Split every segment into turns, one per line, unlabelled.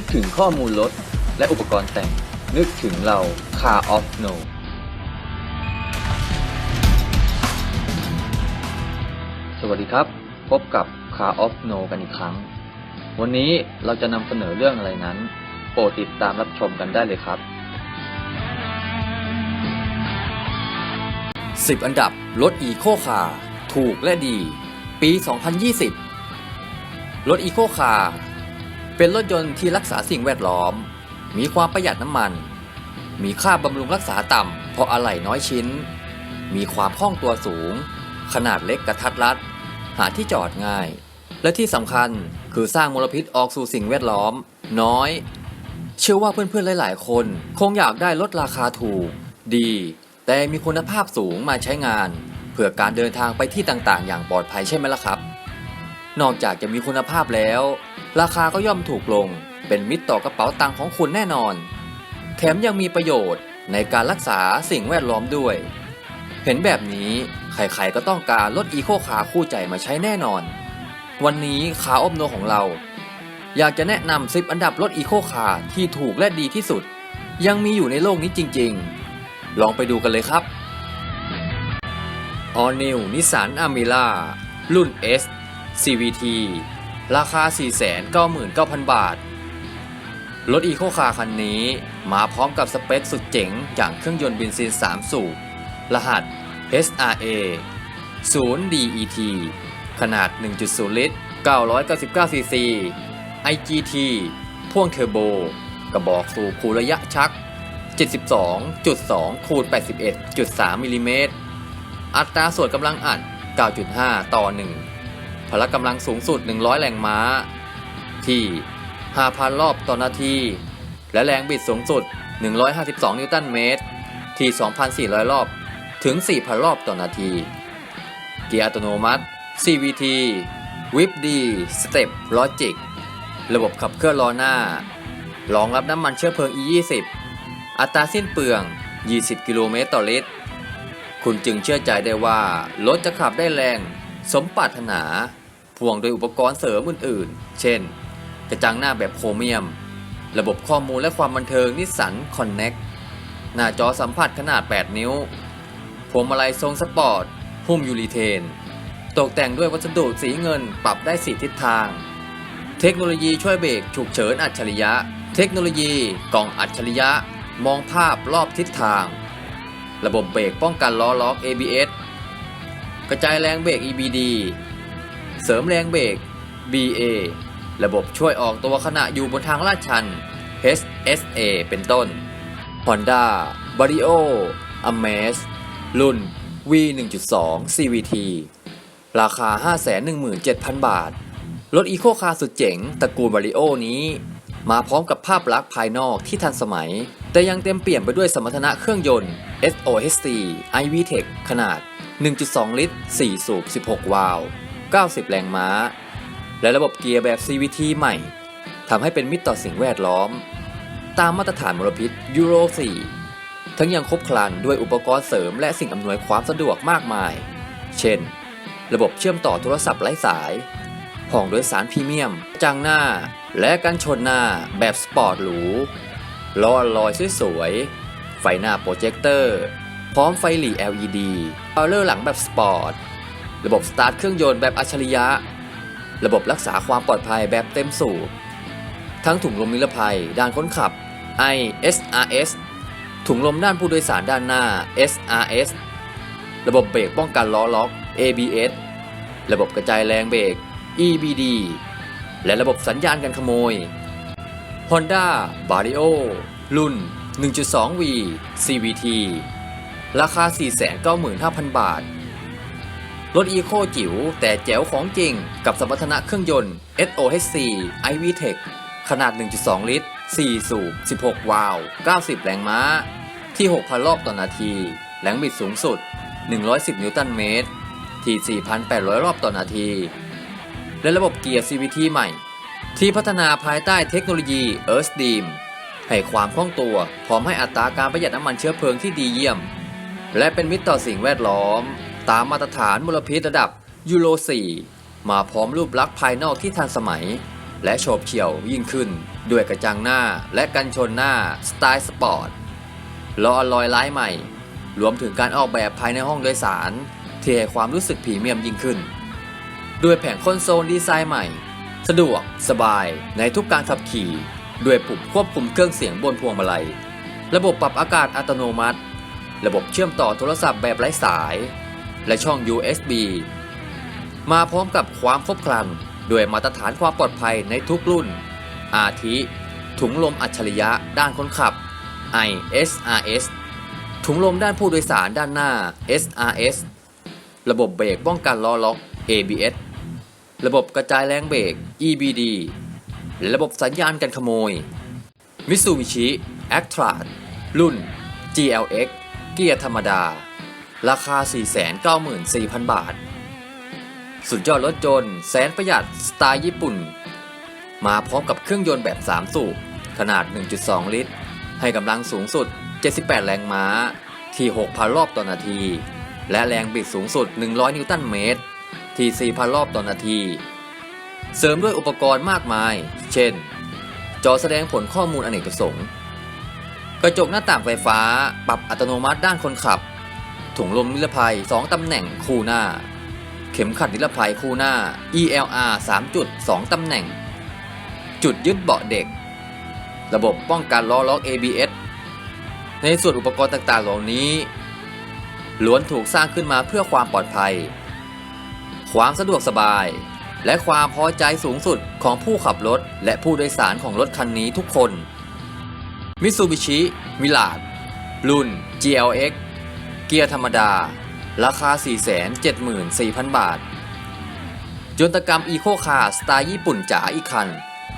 นึกถึงข้อมูลรถและอุปกรณ์แต่ง นึกถึงเรา Car of No สวัสดีครับ พบกับ Car of No กันอีกครั้ง วันนี้เราจะนำเสนอเรื่องอะไรนั้น โปรดติดตามรับชมกันได้เลยครับ
10 อันดับรถอีโคคาร์ถูกและดี ปี 2020 รถอีโคคาร์ เป็นรถยนต์ที่รักษาสิ่งแวดล้อม มีความประหยัดน้ำมัน มีค่าบำรุงรักษาต่ำเพราะอะไหล่น้อยชิ้น มีความคล่องตัวสูง ขนาดเล็กกระทัดรัด หาที่จอดง่าย และที่สำคัญคือสร้างมลพิษออกสู่สิ่งแวดล้อม น้อย เชื่อว่าเพื่อนๆหลาย ๆ คน คงอยากได้รถราคาถูก ดี แต่มีคุณภาพสูงมาใช้งาน เพื่อการเดินทางไปที่ต่างๆ อย่างปลอดภัยใช่ไหมล่ะครับ นอกจากจะมีคุณภาพแล้ว ราคาก็ย่อมถูกลง เป็นมิตรต่อกระเป๋าตังค์ของคุณแน่นอน แถมยังมีประโยชน์ในการรักษาสิ่งแวดล้อมด้วย เห็นแบบนี้ใครๆก็ต้องการรถอีโคคาร์คู่ใจมาใช้แน่นอน วันนี้ขาอบโนของเรา อยากจะแนะนำ10อันดับรถอีโคคาร์ที่ถูกและดีที่สุด ยังมีอยู่ในโลกนี้จริงๆ ลองไปดูกันเลยครับ All New Nissan Amira รุ่น S CVT ราคา 499,000 บาท รถอีโคคาร์คันนี้มาพร้อมกับสเปคสุดเจ๋งอย่างเครื่องยนต์เบนซิน3 สูบ รหัส SRA 0 DET ขนาด 1.0 ลิตร 999 ซีซี IGT พ่วงเทอร์โบ กระบอกสูบคูระยะชัก 72.2คูณ81.3มิลลิเมตร อัตราส่วนกำลังอัด 9.5 ต่อ 1 พละกำลังสูงสุด 100 แรงม้า ที่ 5,000 รอบต่อนาที และแรงบิดสูงสุด 152 นิวตันเมตร ที่ 2,400 รอบ ถึง 4,000 รอบต่อนาที เกียร์อัตโนมัติ CVT Whip D Step Logic ระบบขับเคลื่อนล้อหน้ารองรับน้ำมันเชื้อเพลิง E20 อัตราสิ้นเปลือง 20 กิโลเมตรต่อลิตร คุณจึงเชื่อใจได้ว่า รถจะขับได้แรง สมปรารถนา พ่วงโดยอุปกรณ์เสริมอื่นๆ เช่น กระจังหน้าแบบโครเมียม ระบบข้อมูลและความบันเทิงนิสสันคอนเน็กหน้าจอสัมผัสขนาด 8 นิ้ว พวงมาลัยทรงสปอร์ต หุ้มยูรีเทน ตกแต่งด้วยวัสดุสีเงินปรับได้สีทิศทาง เทคโนโลยีช่วยเบรกฉุกเฉินอัจฉริยะ เทคโนโลยีกล่องอัจฉริยะ มองภาพรอบทิศทาง ระบบเบรกป้องกันล้อล็อก ABS กระจายแรงเบรก EBD เสริมแรงเบรก BA ระบบช่วยออกตัวขณะอยู่บนทางลาดชัน HSA เป็นต้น Honda b a r i o Amaze รุ่น V 1.2 CVT ราคา 517,000 บาท รถอีโคคาร์สุดเจ๋งตระกูลบาริโอนี้ มาพร้อมกับภาพลักษณ์ภายนอกที่ทันสมัย แต่ยังเต็มเปี่ยมไปด้วยสมรรถนะเครื่องยนต์ SOHC iVTEC ขนาด 1.2 ลิตร 4 สูบ 16 วาล์ว 90 แรงม้า และระบบเกียร์แบบ CVT ใหม่ทำให้เป็นมิตรต่อสิ่งแวดล้อม ตามมาตรฐานมลพิษยูโร 4 ทั้งยังครบครันด้วยอุปกรณ์เสริมและสิ่งอำนวยความสะดวกมากมาย เช่น ระบบเชื่อมต่อโทรศัพท์ไร้สายห้องโดยสารพรีเมียม จางหน้า และกันชนหน้าแบบสปอร์ตหรูล้อลอยสวยๆไฟหน้าโปรเจคเตอร์ พร้อมไฟหลี LED บาเลอร์หลังแบบสปอร์ต ระบบสตาร์ทเครื่องยนต์แบบอัจฉริยะ ระบบรักษาความปลอดภัยแบบเต็มสูบทั้งถุงลมนิรภัย ด้านคนขับ ISRS ถุงลมด้านผู้โดยสารด้านหน้า SRS ระบบเบรกป้องกันล้อล็อก ABS ระบบกระจายแรงเบรก EBD และระบบสัญญาณการขโมย Honda b a r i o รุ่น 1.2V CVT ราคา 495,000 บาท รถอีโคจิ๋วแต่แจ๋วของจริง กับสมรรถนะเครื่องยนต์ SOHC iVTEC ขนาด 1.2 ลิตร 4 สูบ 16 วาล์ว 90 แรงม้า ที่ 6,000 รอบต่อนาที แรงบิดสูงสุด 110 นิวตันเมตร ที่ 4,800 รอบต่อนาที และระบบเกียร์ CVT ใหม่ ที่พัฒนาภายใต้เทคโนโลยี Earthsteam ให้ความคล่องตัว พร้อมให้อัตราการประหยัดน้ำมันเชื้อเพลิงที่ดีเยี่ยม และเป็นมิตรต่อสิ่งแวดล้อม ตามมาตรฐานมลพิษระดับยูโร 4 มาพร้อมรูปลักษณ์ภายนอกที่ทันสมัย และโฉบเฉี่ยวยิ่งขึ้น ด้วยกระจังหน้าและกันชนหน้าสไตล์สปอร์ตล้ออลลอยล้ายใหม่ รวมถึงการออกแบบภายในห้องโดยสารที่ให้ความรู้สึกพรีเมียมยิ่งขึ้น ด้วยแผงคอนโซลดีไซน์ใหม่ สะดวกสบายในทุกการขับขี่ ด้วยปุ่มควบคุมเครื่องเสียงบนพวงมาลัย ระบบปรับอากาศอัตโนมัติ ระบบเชื่อมต่อโทรศัพท์แบบไร้สาย และช่อง USB มาพร้อมกับความครบครันด้วยมาตรฐานความปลอดภัยในทุกรุ่น อาทิ ถุงลมอัจฉริยะด้านคนขับ ISRS ถุงลมด้านผู้โดยสารด้านหน้า SRS ระบบเบรกป้องกันล้อล็อก ABS ระบบกระจายแรงเบรก EBD และระบบสัญญาณกันขโมย Mitsubishi a c t r a รุ่น GLX เกียร์ธรรมดา ราคา 494,000 บาท สุดยอดรถยนต์แสนประหยัดสไตล์ญี่ปุ่น มาพร้อมกับเครื่องยนต์แบบ 3 สูบ ขนาด 1.2 ลิตร ให้กำลังสูงสุด 78 แรงม้า ที่ 6,000 รอบต่อนาที และแรงบิดสูงสุด 100 นิวตันเมตร ที่ 4,000 รอบต่อนาที เสริมด้วยอุปกรณ์มากมาย เช่น จอแสดงผลข้อมูลอเนกประสงค์ กระจกหน้าต่างไฟฟ้า ปรับอัตโนมัติด้านคนขับ ถุงลมนิรภัย 2 ตำแหน่งคู่หน้า เข็มขัดนิรภัยคู่หน้า ELR 3จุด2ตำแหน่ง จุดยึดเบาะเด็ก ระบบป้องกันล้อล็อก ABS ในส่วนอุปกรณ์ต่างๆ เหล่านี้ ล้วนถูกสร้างขึ้นมาเพื่อความปลอดภัย ความสะดวกสบาย และความพอใจสูงสุดของผู้ขับรถ และผู้โดยสารของรถคันนี้ทุกคนมิ t ซูบิชิมิลาดรุ่น GLX เกียร์ธรรมดา ราคา 474,000 บาท ยนตกรรมอีโคคาร์สไตล์ญี่ปุ่นจ๋าอีกคัน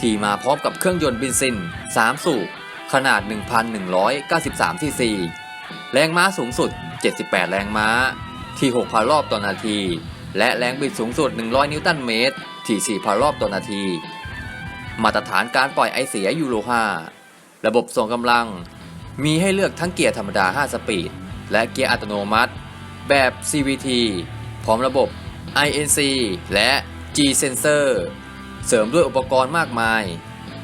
ที่มาพร้อมกับเครื่องยนต์เบนซิน 3 สูบขนาด 1,193ซีซี แรงม้าสูงสุด 78 แรงม้า ที่ 6,000 รอบต่อนาที และแรงบิดสูงสุด 100 นิวตันเมตร ที่ 4,000 รอบต่อนาที มาตรฐานการปล่อยไอเสียยูโร5ระบบส่งกำลัง มีให้เลือกทั้งเกียร์ธรรมดา 5 สปีด และเกียร์อัตโนมัติ แบบ CVT พร้อมระบบ INC และ G Sensor เสริมด้วยอุปกรณ์มากมาย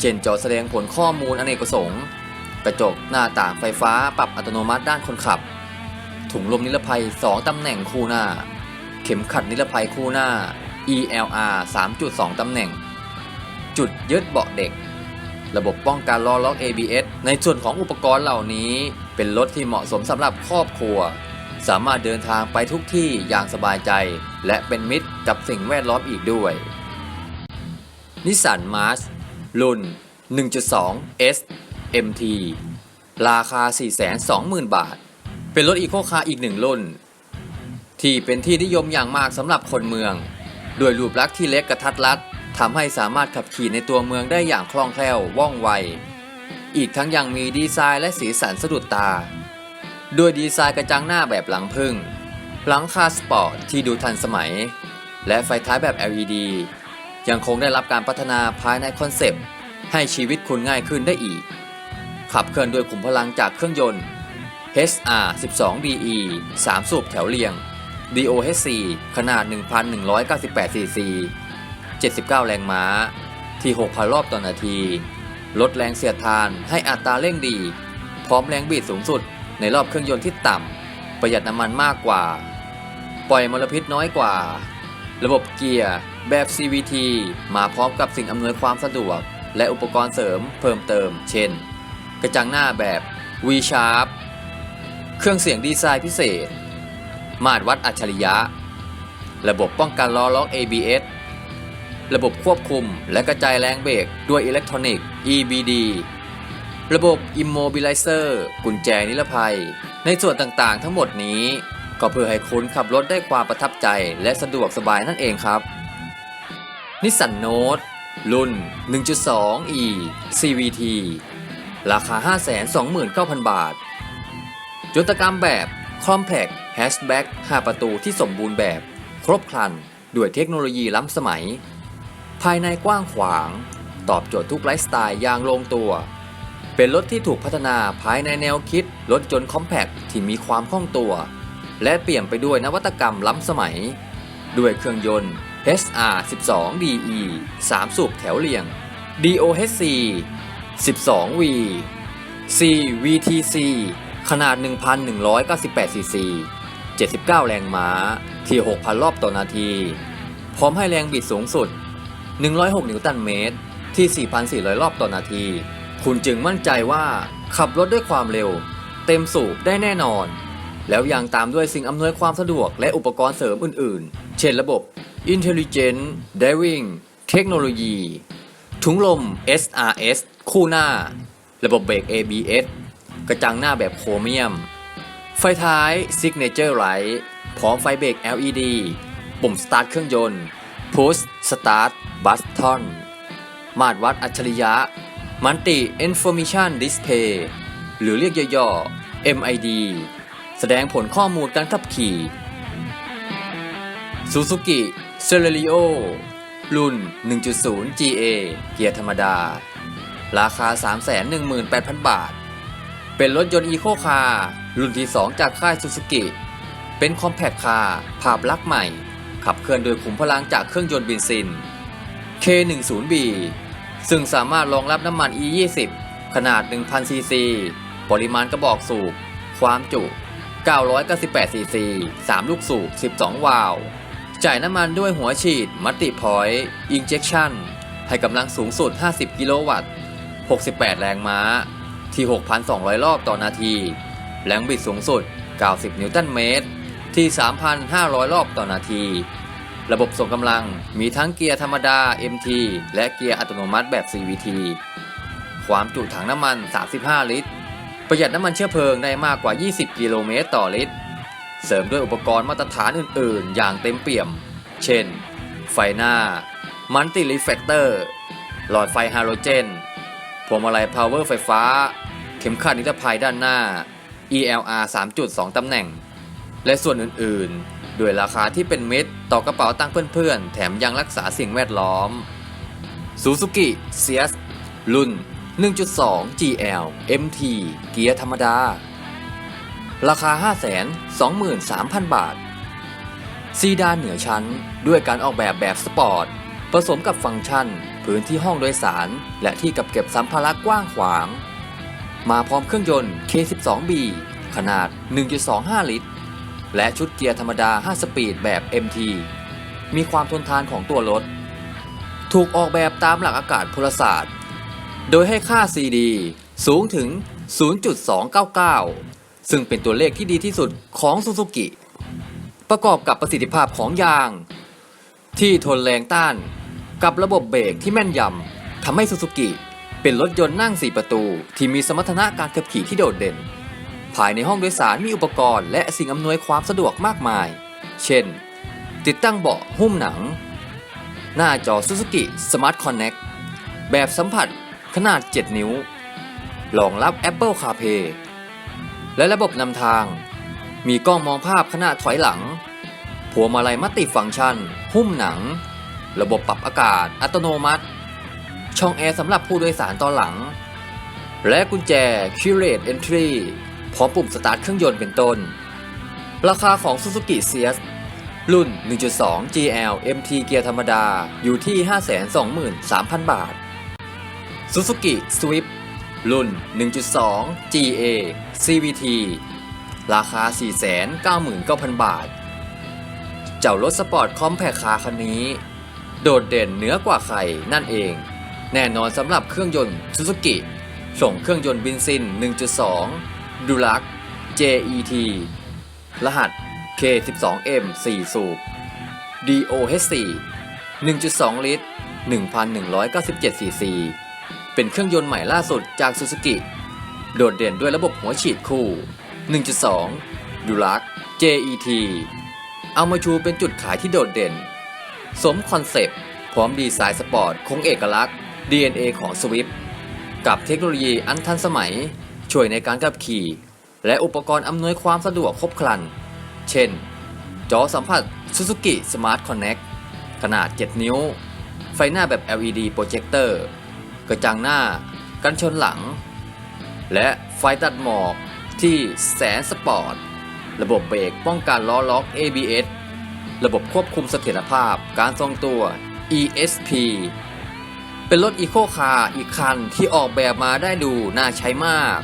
เช่นจอแสดงผลข้อมูลอเนกประสงค์ กระจกหน้าต่างไฟฟ้าปรับอัตโนมัติด้านคนขับ ถุงลมนิรภัย 2 ตำแหน่งคู่หน้า เข็มขัดนิรภัยคู่หน้า ELR 3.2 ตำแหน่ง จุดยึดเบาะเด็ก ระบบป้องกันล้อล็อก ABS ในส่วนของอุปกรณ์เหล่านี้ เป็นรถที่เหมาะสมสำหรับครอบครัว สามารถเดินทางไปทุกที่อย่างสบายใจ และเป็นมิตรกับสิ่งแวดล้อมอีกด้วยนิสสันมาร์ชรุ่น 1.2 S MT ราคา 420,000 บาท เป็นรถอีโคคาร์อีกหนึ่งรุ่น ที่เป็นที่นิยมอย่างมากสำหรับคนเมือง ด้วยรูปลักษณ์ที่เล็กกระทัดรัด ทำให้สามารถขับขี่ในตัวเมืองได้อย่างคล่องแคล่วว่องไว อีกทั้งยังมีดีไซน์และสีสันสะดุดตา ด้วยดีไซน์กระจังหน้าแบบหลังพึ่ง หลังคาสปอร์ตที่ดูทันสมัย และไฟท้ายแบบ LED ยังคงได้รับการพัฒนาภายในคอนเซปต์ ให้ชีวิตคุณง่ายขึ้นได้อีก ขับเคลื่อนด้วยขุมพลังจากเครื่องยนต์ HR 12DE 3 สูบแถวเรียง DOHC ขนาด 1,198ซีซี 79 แรงม้า ที่ 6,000 รอบต่อนาที ลดแรงเสียดทานให้อัตราเร่งดี พร้อมแรงบิดสูงสุดในรอบเครื่องยนต์ที่ต่ำ ประหยัดน้ำมันมากกว่า ปล่อยมลพิษน้อยกว่า ระบบเกียร์แบบ CVT มาพร้อมกับสิ่งอำนวยความสะดวก และอุปกรณ์เสริมเพิ่มเติม เช่น กระจังหน้าแบบ V-Sharp เครื่องเสียงดีไซน์พิเศษ มาตรวัดอัจฉริยะ ระบบป้องกันล้อล็อก ABS ระบบควบคุม และกระจายแรงเบรกด้วยอิเล็กทรอนิกส์ EBD ระบบ Immobilizer กุญแจนิรภัย ในส่วนต่างๆ ทั้งหมดนี้ ก็เพื่อให้คุณขับรถได้ความประทับใจและสะดวกสบายนั่นเองครับ นิสสันโนตรุ่น 1.2e CVT ราคา 529,000 บาทยนตกรรมแบบ Compact Hatchback 5 ประตูที่สมบูรณ์แบบ ครบครัน ด้วยเทคโนโลยีล้ำสมัย ภายในกว้างขวาง ตอบโจทย์ทุกไลฟ์สไตล์อย่างลงตัว เป็นรถที่ถูกพัฒนาภายในแนวคิดรถยนคอมแพคที่มีความคล่องตัว และเปลี่ยมไปด้วยนวัตกรรมล้ำสมัย ด้วยเครื่องยนต์ HR 12DE 3 สูบแถวเรียง DOHC 12V CVTC ขนาด 1,198 cc 79 แรงม้า ที่ 6,000 รอบต่อนาที พร้อมให้แรงบิดสูงสุด 106 นิวตันเมตร ที่ 4,400 รอบต่อนาที คุณจึงมั่นใจว่าขับรถด้วยความเร็ว เต็มสูบได้แน่นอน แล้วยังตามด้วยสิ่งอำนวยความสะดวกและอุปกรณ์เสริมอื่น ๆ เช่นระบบ Intelligent Driving Technology ถุงลม SRS คู่หน้า ระบบเบรก ABS กระจังหน้าแบบโครเมียม ไฟท้าย Signature Light พร้อมไฟเบรก LED ปุ่มสตาร์ทเครื่องยนต์ Push Start Button มาตรวัดอัจฉริยะ Multi Information Display หรือเรียกย่อๆ MID แสดงผลข้อมูลการขับขี่ Suzuki Celerio รุ่น 1.0 GA เกียร์ธรรมดา ราคา 318,000 บาท เป็นรถยนต์อีโคคาร์รุ่นที่ 2 จากค่าย Suzuki เป็นคอมแพคคาร์ภาพลักษณ์ใหม่ ขับเคลื่อนโดยขุมพลังจากเครื่องยนต์เบนซิน K10B ซึ่งสามารถรองรับน้ำมัน E20 ขนาด 1,000 ซีซี ปริมาณกระบอกสูบ ความจุ 998 ซีซี 3 ลูกสูบ 12 วาล์ว จ่ายน้ำมันด้วยหัวฉีด มัตติพอยต์อินเจ t ชันให้กำลังสูงสุด 50 กิโลวัตต์ 68 แรงม้า ที่ 6,200 รอบต่อนาที แรงบิดสูงสุด 90 นิวตันเมตร ที่ 3,500 รอบต่อนาที ระบบส่งกำลังมีทั้งเกียร์ธรรมดา MT และเกียร์อัตโนมัติแบบ CVT ความจุถังน้ำมัน 35 ลิตร ประหยัดน้ำมันเชื้อเพลิงได้มากกว่า 20 กิโลเมตรต่อลิตร เสริมด้วยอุปกรณ์มาตรฐานอื่น ๆ อย่างเต็มเปี่ยม เช่น ไฟหน้า มันติรีเฟกเตอร์ หลอดไฟฮาโลเจน พวงมาลัยพาวเวอร์ไฟฟ้า เข็มขัดนิรภัยด้านหน้า ELR 3.2 ตำแหน่ง และส่วนอื่นๆ ด้วยราคาที่เป็นมิตรต่อกระเป๋าตังค์เพื่อนๆ แถมยังรักษาสิ่งแวดล้อม Suzuki c s รุ่น 1.2 GL MT เกียร์ธรรมดา ราคา 523,000 บาท ซีดานเหนือชั้นด้วยการออกแบบแบบสปอร์ต ผสมกับฟังก์ชัน พื้นที่ห้องโดยสาร และที่กับเก็บสัมภาระกว้างขวาง มาพร้อมเครื่องยนต์ K12B ขนาด 1.25 ลิตร และชุดเกียร์ธรรมดา 5 สปีดแบบ MT มีความทนทานของตัวรถ ถูกออกแบบตามหลักอากาศพลศาสตร์ โดยให้ค่า CD สูงถึง 0.299 ซึ่งเป็นตัวเลขที่ดีที่สุดของซูซูกิ ประกอบกับประสิทธิภาพของยาง ที่ทนแรงต้าน กับระบบเบรกที่แม่นยำทำให้ซูซูกิเป็นรถยนต์นั่ง 4 ประตู ที่มีสมรรถนะการขับขี่ที่โดดเด่น ภายในห้องโดยสารมีอุปกรณ์และสิ่งอำนวยความสะดวกมากมาย เช่น ติดตั้งเบาะหุ้มหนัง หน้าจอ Suzuki Smart Connect แบบสัมผัสขนาด 7 นิ้ว รองรับ Apple CarPlay และระบบนำทาง มีกล้องมองภาพขณะถอยหลังพวงมาลัยมัตติฟังก์ชัน หุ้มหนัง ระบบปรับอากาศ อัตโนมัติ ช่องแอร์สำหรับผู้โดยสารตอนหลัง และกุญแจ c u r a t e Entry พร้อมปุ่มสตาร์ทเครื่องยนต์เป็นต้น ราคาของ Suzuki c s รุ่น 1.2 GL MT เกียร์ธรรมดาอยู่ที่ 523,000 บาท Suzuki Swift รุ่น 1.2 GA CVT ราคา 499,000 บาท เจ้ารถสปอร์ตคอมแพคคาคันนี้ โดดเด่นเหนือกว่าใครนั่นเอง แน่นอนสำหรับเครื่องยนต์ Suzuki ส่งเครื่องยนต์เบนซิน 1.2 d u l a c JET รหัส K12M 4 สูบ DOHC 1.2 ลิตร 1,197ซีซีเป็นเครื่องยนต์ใหม่ล่าสุดจาก Suzuki โดดเด่นด้วยระบบหัวฉีดคู่ 1.2 d u l a c JET เอามาชูเป็นจุดขายที่โดดเด่น สมคอนเซปต์ พร้อมดีไซน์สปอร์ตคงเอกลักษณ์ DNA ของ Swift กับเทคโนโลยีอันทันสมัย ช่วยในการขับขี่ และอุปกรณ์อำนวยความสะดวกครบครัน เช่น จอสัมผัส Suzuki Smart Connect ขนาด 7 นิ้ว ไฟหน้าแบบ LED โปรเจคเตอร์กระจังหน้า กันชนหลัง และไฟตัดหมอกที่แสนสปอร์ต ระบบเบรกป้องกันล้อล็อก ABS ระบบควบคุมเสถียรภาพการทรงตัว ESP เป็นรถอีโคคาร์อีกคันที่ออกแบบมาได้ดูน่าใช้มาก